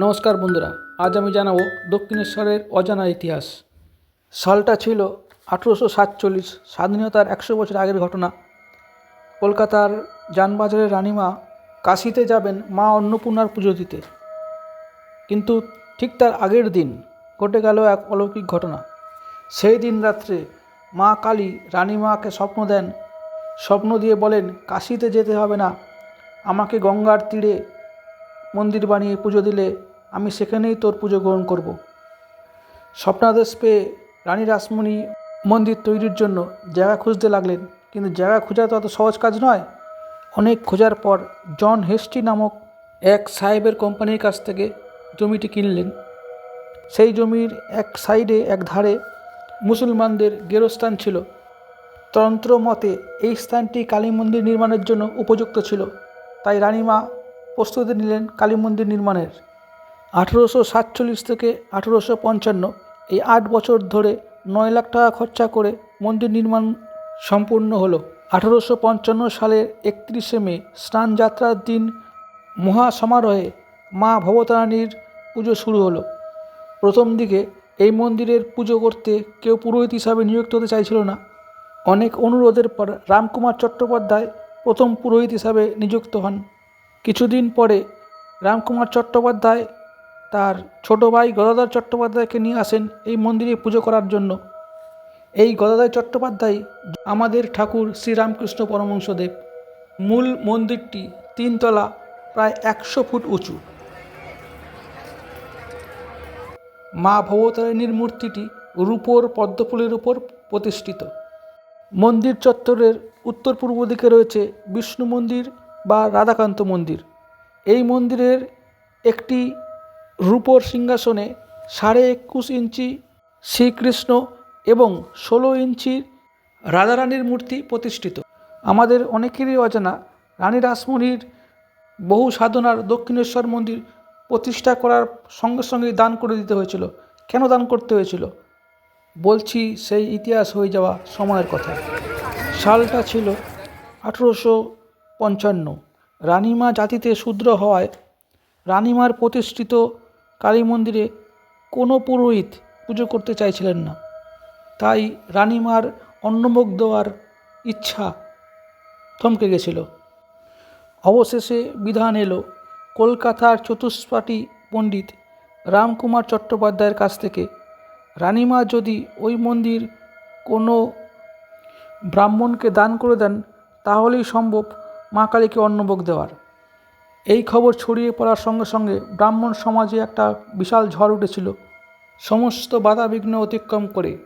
নমস্কার বন্ধুরা, আজ আমি জানাব দক্ষিণেশ্বরের অজানা ইতিহাস। সালটা ছিল আঠেরোশো সাতচল্লিশ, স্বাধীনতার একশো বছর আগের ঘটনা। কলকাতার যানবাজারের রানীমা কাশিতে যাবেন মা অন্নপূর্ণার পুজো দিতে। কিন্তু ঠিক তার আগের দিন ঘটে গেল এক অলৌকিক ঘটনা। সেই দিন রাত্রে মা কালী রানীমাকে স্বপ্ন দেন। স্বপ্ন দিয়ে বলেন, কাশিতে যেতে হবে না। আমাকে গঙ্গার তীরে মন্দির বানিয়ে পুজো দিলে আমি সেখানেই তোর পুজো গ্রহণ করব। স্বপ্নাদেশ পেয়ে রানী রাসমণি মন্দির তৈরির জন্য জায়গা খুঁজতে লাগলেন, কিন্তু জায়গা খোঁজা তো অত সহজ কাজ নয়। অনেক খোঁজার পর জন হেস্টি নামক এক সাহেবের কোম্পানির কাছ থেকে জমিটি কিনলেন। সেই জমির এক সাইডে এক ধারে মুসলমানদের গেরস্থান ছিল। তন্ত্র মতে এই স্থানটি কালী মন্দির নির্মাণের জন্য উপযুক্ত ছিল। তাই রানীমা প্রস্তুতি নিলেন কালী মন্দির নির্মাণের। আঠেরোশো সাতচল্লিশ থেকে আঠেরোশো পঞ্চান্ন, এই আট বছর ধরে নয় লাখ টাকা খরচা করে মন্দির নির্মাণ সম্পূর্ণ হলো। আঠেরোশো পঞ্চান্ন সালের একত্রিশে মে, স্নান যাত্রার দিন মহা সমারোহে মা ভবতারানীর পুজো শুরু হলো। প্রথম দিকে এই মন্দিরের পুজো করতে কেউ পুরোহিত হিসাবে নিযুক্ত হতে চাইছিল না। অনেক অনুরোধের পর রামকুমার চট্টোপাধ্যায় প্রথম পুরোহিত হিসাবে নিযুক্ত হন। কিছুদিন পরে রামকুমার চট্টোপাধ্যায় তার ছোট ভাই গদাধর চট্টোপাধ্যায়কে নিয়ে আসেন এই মন্দিরে পুজো করার জন্য। এই গদাধর চট্টোপাধ্যায় আমাদের ঠাকুর শ্রীরামকৃষ্ণ পরমহংসদেব। মূল মন্দিরটি তিনতলা, প্রায় একশো ফুট উঁচু। মা ভবতারিণীর মূর্তিটি রূপোর পদ্মফুলের উপর প্রতিষ্ঠিত। মন্দির চত্বরের উত্তর পূর্ব দিকে রয়েছে বিষ্ণু মন্দির বা রাধাকান্ত মন্দির। এই মন্দিরের একটি রূপোর সিংহাসনে সাড়ে একুশ ইঞ্চি শ্রীকৃষ্ণ এবং ষোলো ইঞ্চির রাধারানীর মূর্তি প্রতিষ্ঠিত। আমাদের অনেকেরই অজানা রানী রাসমণির বহু সাধনার দক্ষিণেশ্বর মন্দির প্রতিষ্ঠা করার সঙ্গে সঙ্গে দান করে দিতে হয়েছিল। কেন দান করতে হয়েছিল? বলছি, সেই ইতিহাস হয়ে যাওয়া সময়ের কথা। সালটা ছিল আঠেরোশো পঞ্চান্ন। রানীমা জাতিতে শূদ্র হওয়ায় রানীমার প্রতিষ্ঠিত কালী মন্দিরে কোনো পুরোহিত পুজো করতে চাইছিলেন না। তাই রানীমার অন্নভোগ দেওয়ার ইচ্ছা থমকে গেছিল। অবশেষে বিধান এলো, কলকাতার চতুষ্পাটি পণ্ডিত রামকুমার চট্টোপাধ্যায়ের কাছ থেকে, রানীমা যদি ওই মন্দির কোনো ব্রাহ্মণকে দান করে দেন, তাহলেই সম্ভব মা কালীকে অন্নভোগ দেওয়ার। এই খবর ছড়িয়ে পড়ার সঙ্গে সঙ্গে ব্রাহ্মণ সমাজে একটা বিশাল ঝড় উঠেছিল। সমস্ত বাধাবিঘ্ন অতিক্রম করে।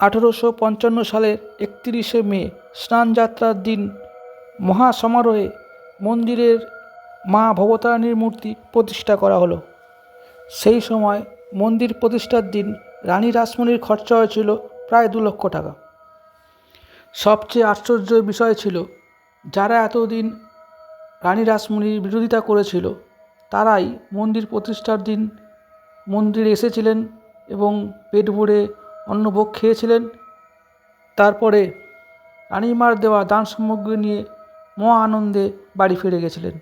আঠেরোশো পঞ্চান্ন সালের একত্রিশে মে, স্নানযাত্রার দিন মহা সমারোহে মন্দিরের মা ভবতারিণীর মূর্তি প্রতিষ্ঠা করা হলো। সেই সময় মন্দির প্রতিষ্ঠার দিন রানী রাসমণির খরচা হয়েছিল প্রায় দু লক্ষ টাকা। সবচেয়ে আশ্চর্য বিষয় ছিল যারা এতদিন রানী রাসমণির বিরোধিতা করেছিল, তারাই মন্দির প্রতিষ্ঠার দিন মন্দিরে এসেছিলেন এবং পেট ভরে অন্নভোগ খেয়েছিলেন। তারপরে রানীমার দেওয়া দান সামগ্রী নিয়ে মহা আনন্দে বাড়ি ফিরে গেছিলেন।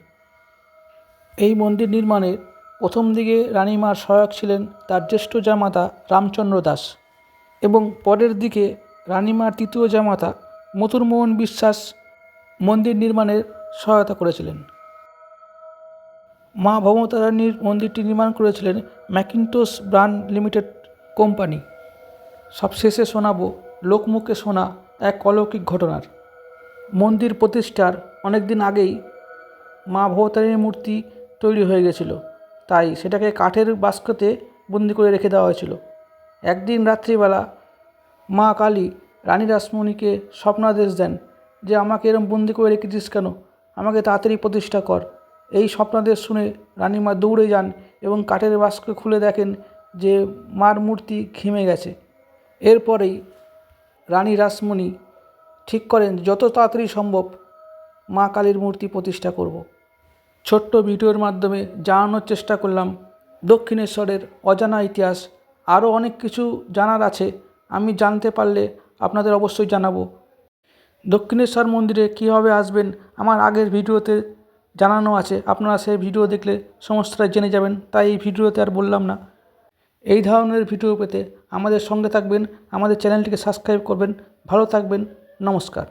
এই মন্দির নির্মাণে প্রথম দিকে রানীমার সহায়ক ছিলেন তার জ্যেষ্ঠ জামাতা রামচন্দ্র দাস এবং পরের দিকে রানীমার তৃতীয় জামাতা মথুরমোহন বিশ্বাস মন্দির নির্মাণের সহায়তা করেছিলেন। মা ভবতারিণীর মন্দিরটি নির্মাণ করেছিলেন ম্যাকিনটোস ব্রান্ড লিমিটেড কোম্পানি। সবশেষে শোনাবো, লোকমুখে শোনা এক অলৌকিক ঘটনার। মন্দির প্রতিষ্ঠার অনেক দিন আগেই মা ভবতারিণীর মূর্তি তৈরি হয়ে গেছিল। তাই সেটাকে কাঠের বাস্কতে বন্দি করে রেখে দেওয়া হয়েছিল। একদিন রাত্রিবেলা মা কালী রানী রাসমণিকে স্বপ্নাদেশ দেন। যে আমাকে এরম বন্দি করে রেখেছিস কেন? আমাকে তাড়াতাড়ি প্রতিষ্ঠা কর। এই স্বপ্নাদেশ শুনে রানীমা দৌড়ে যান এবং কাঠের বাস্ক খুলে দেখেন যে মার মূর্তি ঘিমে গেছে। এরপরেই রানী রাসমণি ঠিক করেন, যত তাড়াতাড়ি সম্ভব মা কালীর মূর্তি প্রতিষ্ঠা করব। ছোট্ট ভিডিওর মাধ্যমে জানানোর চেষ্টা করলাম, দক্ষিণেশ্বরের অজানা ইতিহাস আরও অনেক কিছু জানার আছে। আমি জানতে পারলে আপনাদের অবশ্যই জানাব। দক্ষিণেশ্বর মন্দিরে কীভাবে আসবেন আমার আগের ভিডিওতে জানানো আছে। আপনারা সেই ভিডিও দেখলে সমস্তটা জেনে যাবেন, তাই এই ভিডিওতে আর বললাম না। এই ধরনের ভিডিও পেতে আমাদের সঙ্গে থাকবেন, আমাদের চ্যানেলটিকে সাবস্ক্রাইব করবেন। ভালো থাকবেন, নমস্কার।